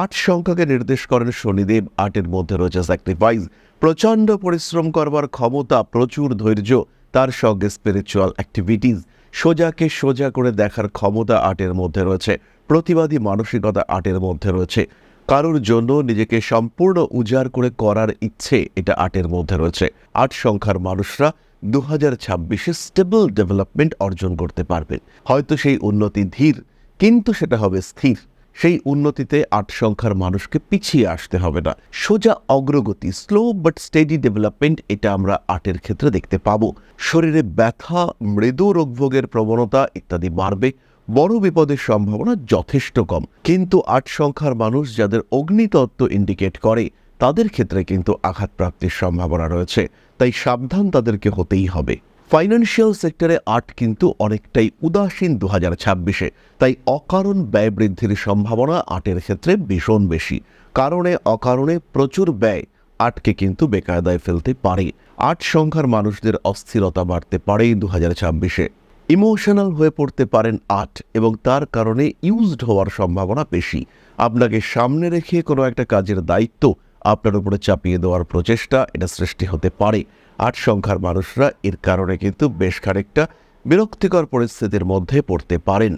আট সংখ্যাকে নির্দেশ করেন শনিদেব, আটের মধ্যে রয়েছে স্যাক্রিফাইস প্রচণ্ড পরিশ্রম করবার ক্ষমতা, প্রচুর ধৈর্য, তার সঙ্গে স্পিরিচুয়াল অ্যাক্টিভিটিস সোজাকে সোজা করে দেখার ক্ষমতা আটের মধ্যে রয়েছে। প্রতিবাদী মানসিকতা আটের মধ্যে রয়েছে। কারোর জন্য নিজেকে সম্পূর্ণ উজাড় করে করার ইচ্ছে এটা আটের মধ্যে রয়েছে। আট সংখ্যার মানুষরা দু হাজার ছাব্বিশে স্টেবল ডেভেলপমেন্ট অর্জন করতে পারবে। হয়তো সেই উন্নতি ধীর, কিন্তু সেটা হবে স্থির। সেই উন্নতিতে আট সংখ্যার মানুষকে পিছিয়ে আসতে হবে না। সোজা অগ্রগতি স্লো বাট স্টেডি ডেভেলপমেন্ট এটা আমরা আটের ক্ষেত্রে দেখতে পাবো। শরীরে ব্যথা, মৃদু রোগভোগের প্রবণতা ইত্যাদি বাড়বে, বড় বিপদের সম্ভাবনা যথেষ্ট কম। কিন্তু আট সংখ্যার মানুষ যাদের অগ্নিতত্ত্ব ইন্ডিকেট করে, তাদের ক্ষেত্রে কিন্তু আঘাতপ্রাপ্তির সম্ভাবনা রয়েছে। তাই সাবধান তাদেরকে হতেই হবে। ফাইন্যান্সিয়াল সেক্টরে আট কিন্তু অনেকটাই উদাসীন দু হাজার ছাব্বিশে। তাই অকারণ ব্যয় বৃদ্ধির সম্ভাবনা আটের ক্ষেত্রে ভীষণ বেশি। কারণে অকারণে প্রচুর ব্যয় আটকে কিন্তু বেকায়দায় ফেলতে পারে। আট সংখ্যার মানুষদের অস্থিরতা বাড়তে পারে দু হাজার ছাব্বিশে। ইমোশনাল হয়ে পড়তে পারেন আট এবং তার কারণে ইউজড হওয়ার সম্ভাবনা বেশি। আপনাকে সামনে রেখে কোনো একটা কাজের দায়িত্ব আপনার উপরে চাপিয়ে দেওয়ার প্রচেষ্টা এটা সৃষ্টি হতে পারে। আট সংখ্যার মানুষরা এর কারণে কিন্তু বেশ খানিকটা বিরক্তিকর পরিস্থিতির মধ্যে পড়তে পারেন।